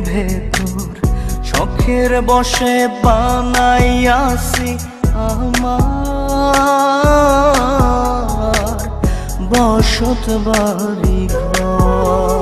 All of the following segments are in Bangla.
ভেতর শখের বসে বানাইয়াছি আমার। বসত বাড়ি ঘর।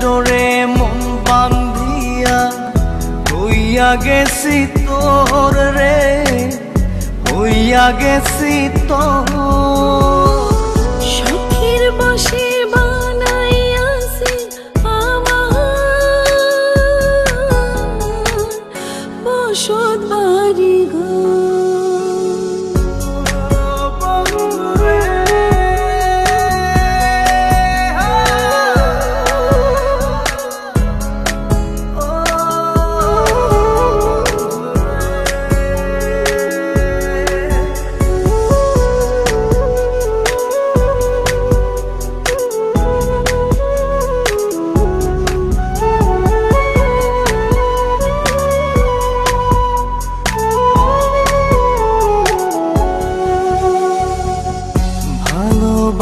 ডোরে মন বান্ধিয়া হইয়া গেছি তোর রে হইয়া গেছি তোর। শখের বসে বসত বাড়ি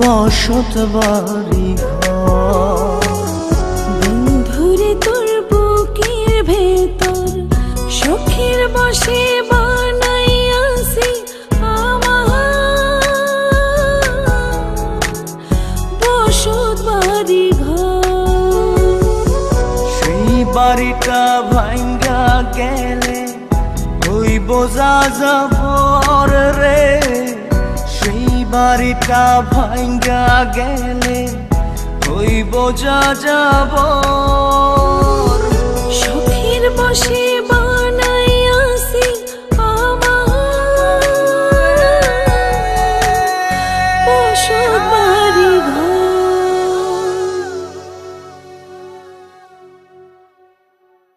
বসত বাড়ি ঘর। বন্ধুরে তোর বুকের ভেতর সুখের বসে বানাইয়াছি আমার বসত বাড়ি সেই বাড়িটা ভাঙ্গা গেলে ওই বোঝা যাবর রে। বাড়িটা ভাঙ্গা গেলে হইব যা যাব। সুখীর বসে